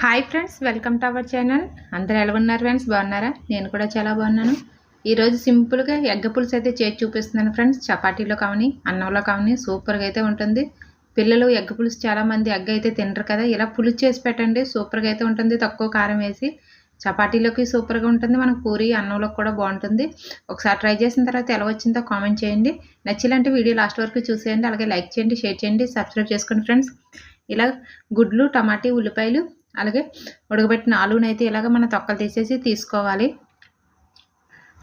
Hi friends welcome to our channel అందరూ ఎలా ఉన్నారు ఫ్రెండ్స్ బాగున్నారా? నేను కూడా చాలా బాగున్నాను. ఈరోజు సింపుల్గా ఎగ్గ పులుసు అయితే చేసి చూపిస్తున్నాను ఫ్రెండ్స్ చపాతీలో కావని అన్నంలో కావని సూపర్గా అయితే ఉంటుంది. పిల్లలు ఎగ్గ పులుసు చాలామంది ఎగ్గ అయితే తినరు కదా. ఇలా పులుసు చేసి పెట్టండి సూపర్గా అయితే ఉంటుంది. తక్కువ కారం వేసి చపాతీలోకి సూపర్గా ఉంటుంది. మనకు పూరి అన్నంలోకి కూడా బాగుంటుంది. ఒకసారి ట్రై చేసిన తర్వాత ఎలా వచ్చిందో కామెంట్ చేయండి. నచ్చిలాంటి వీడియో లాస్ట్ వరకు చూసేయండి. అలాగే లైక్ చేయండి షేర్ చేయండి సబ్స్క్రైబ్ చేసుకోండి ఫ్రెండ్స్ ఇలా గుడ్లు టమాటీ ఉల్లిపాయలు అలాగే ఉడకబెట్టిన ఆలుని అయితే ఇలాగ మనం తొక్కలు తీసేసి తీసుకోవాలి.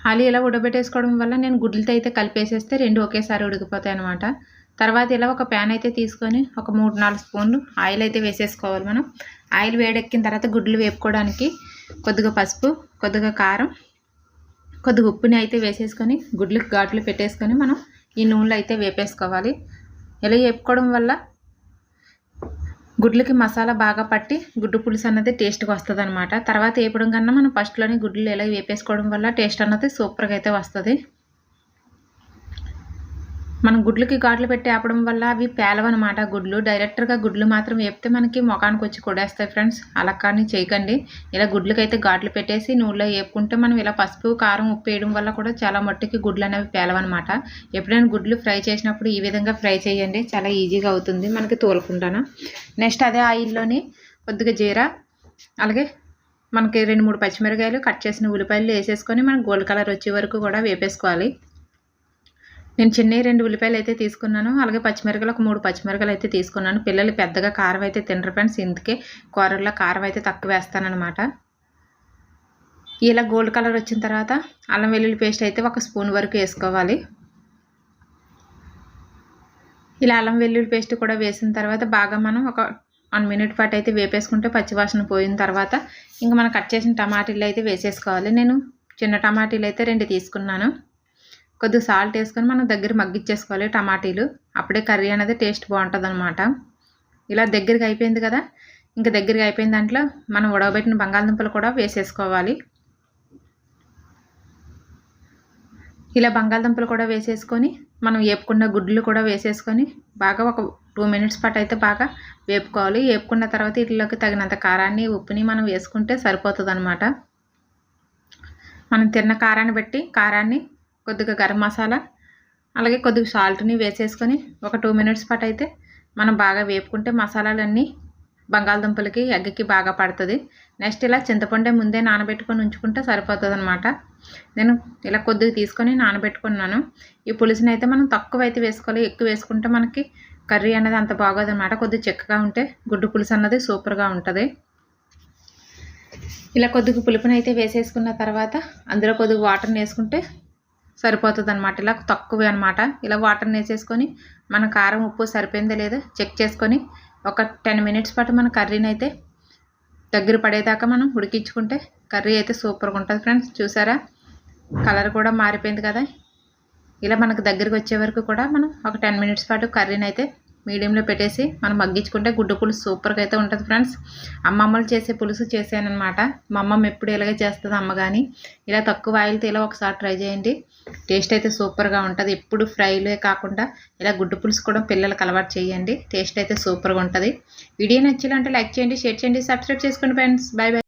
ఆలు ఇలా ఉడకబెట్టేసుకోవడం వల్ల నేను గుడ్లతో అయితే కలిపేసేస్తే రెండు ఒకేసారి ఉడికిపోతాయి అనమాట తర్వాత ఇలా ఒక ప్యాన్ అయితే తీసుకొని ఒక మూడు నాలుగు స్పూన్లు ఆయిల్ అయితే వేసేసుకోవాలి మనం. ఆయిల్ వేడెక్కిన తర్వాత గుడ్లు వేపుకోవడానికి కొద్దిగా పసుపు కొద్దిగా కారం కొద్దిగా ఉప్పుని అయితే వేసేసుకొని గుడ్లకు ఘాట్లు పెట్టేసుకొని మనం ఈ నూనెలో అయితే వేపేసుకోవాలి. ఇలా వేపుకోవడం వల్ల గుడ్లకి మసాలా బాగా పట్టి గుడ్డు పులుసు అన్నది టేస్ట్గా వస్తుంది అనమాట తర్వాత వేపడం కన్నా మనం ఫస్ట్లోనే గుడ్లు ఇలా వేపేసుకోవడం వల్ల టేస్ట్ అన్నది సూపర్గా అయితే వస్తుంది. మనం గుడ్లకి గాడ్లు పెట్టి ఆపడం వల్ల అవి పేలవన్నమాట గుడ్లు డైరెక్ట్గా గుడ్లు మాత్రం వేపితే మనకి ముఖానికి వచ్చి కొడేస్తాయి ఫ్రెండ్స్. అలా కానీ చేయకండి. ఇలా గుడ్లకైతే గాడ్లు పెట్టేసి నూనెలో వేపుకుంటే మనం ఇలా పసుపు కారం ఉప్పు వేయడం వల్ల కూడా చాలా మట్టికి గుడ్లు అనేవి పేలవన్నమాట ఎప్పుడైనా గుడ్లు ఫ్రై చేసినప్పుడు ఈ విధంగా ఫ్రై చేయండి. చాలా ఈజీగా అవుతుంది మనకి తోలుకుంటాను. నెక్స్ట్ అదే ఆయిల్లోని కొద్దిగా జీరా అలాగే మనకి రెండు మూడు పచ్చిమిరకాయలు కట్ చేసిన ఉల్లిపాయలు వేసేసుకొని మనం గోల్డ్ కలర్ వచ్చే వరకు కూడా వేపేసుకోవాలి. నేను చిన్న రెండు ఉల్లిపాయలు అయితే తీసుకున్నాను. అలాగే పచ్చిమిరకలు ఒక మూడు పచ్చిమిరకలు అయితే తీసుకున్నాను. పిల్లలు పెద్దగా కారం అయితే తినరు ఫ్రెండ్స్ ఇందుకే కూరల్లో కారం అయితే తక్కువ వేస్తానమాట ఇలా గోల్డ్ కలర్ వచ్చిన తర్వాత అల్లం వెల్లుల్లి పేస్ట్ అయితే ఒక స్పూన్ వరకు వేసుకోవాలి. ఇలా అల్లం వెల్లుల్లి పేస్ట్ కూడా వేసిన తర్వాత బాగా మనం ఒక వన్ మినిట్ పాటు అయితే వేపేసుకుంటే పచ్చివాసన పోయిన తర్వాత ఇంకా మనం కట్ చేసిన టమాటీలు అయితే వేసేసుకోవాలి. నేను చిన్న టమాటీలు అయితే రెండు తీసుకున్నాను. కొద్దిగా సాల్ట్ వేసుకొని మనం దగ్గర మగ్గిచ్చేసుకోవాలి టమాటీలు. అప్పుడే కర్రీ అనేది టేస్ట్ బాగుంటుంది అనమాట ఇలా దగ్గరికి అయిపోయింది కదా? ఇంకా దగ్గరికి అయిపోయిన దాంట్లో మనం ఉడకబెట్టిన బంగాళదుంపలు కూడా వేసేసుకోవాలి. ఇలా బంగాళదుంపలు కూడా వేసేసుకొని మనం వేపుకున్న గుడ్లు కూడా వేసేసుకొని బాగా ఒక టూ మినిట్స్ పాటు అయితే బాగా వేపుకోవాలి. వేపుకున్న తర్వాత వీటిలోకి తగినంత కారాన్ని ఉప్పుని మనం వేసుకుంటే సరిపోతుంది అనమాట మనం తిన్న కారాన్ని బట్టి కారాన్ని కొద్దిగా గరం మసాలా అలాగే కొద్దిగా సాల్ట్ని వేసేసుకొని ఒక టూ మినిట్స్ పాటు అయితే మనం బాగా వేపుకుంటే మసాలాలన్నీ బంగాళదుంపలకి ఎగ్గకి బాగా పడుతుంది. నెక్స్ట్ ఇలా చింతపండే ముందే నానబెట్టుకొని ఉంచుకుంటే సరిపోతుంది అనమాట నేను ఇలా కొద్దిగా తీసుకొని నానబెట్టుకున్నాను. ఈ పులుసుని అయితే మనం తక్కువ అయితే వేసుకోవాలి. ఎక్కువ వేసుకుంటే మనకి కర్రీ అనేది అంత బాగోదు అనమాట కొద్దిగా చిక్కగా ఉంటే గుడ్డు పులుసు అన్నది సూపర్గా ఉంటుంది. ఇలా కొద్దిగా పులుపుని అయితే వేసేసుకున్న తర్వాత అందులో కొద్దిగా వాటర్ని వేసుకుంటే సరిపోతుంది అనమాట ఇలా తక్కువే అనమాట ఇలా వాటర్ని వేసేసుకొని మన కారం ఉప్పు సరిపోయిందో లేదో చెక్ చేసుకొని ఒక టెన్ మినిట్స్ పాటు మన కర్రీని అయితే దగ్గర పడేదాకా మనం ఉడికించుకుంటే కర్రీ అయితే సూపర్గా ఉంటుంది ఫ్రెండ్స్. చూసారా? కలర్ కూడా మారిపోయింది కదా. ఇలా మనకు దగ్గరికి వచ్చే వరకు కూడా మనం ఒక టెన్ మినిట్స్ పాటు కర్రీని అయితే మీడియంలో పెట్టేసి మనం మగ్గించుకుంటే గుడ్డు పులుసు సూపర్గా అయితే ఉంటుంది ఫ్రెండ్స్. అమ్మమ్మలు చేసే పులుసు చేసానమాట మా అమ్మమ్మ ఎప్పుడు ఇలాగే చేస్తుంది అమ్మ కానీ ఇలా తక్కువ ఆయిల్తో ఇలా ఒకసారి ట్రై చేయండి. టేస్ట్ అయితే సూపర్గా ఉంటుంది. ఎప్పుడు ఫ్రైలే కాకుండా ఇలా గుడ్డు పులుసు కూడా పిల్లలకు అలవాటు చేయండి. టేస్ట్ అయితే సూపర్గా ఉంటుంది. వీడియో అంటే లైక్ చేయండి షేర్ చేయండి సబ్స్క్రైబ్ చేసుకోండి ఫ్రెండ్స్. Bye bye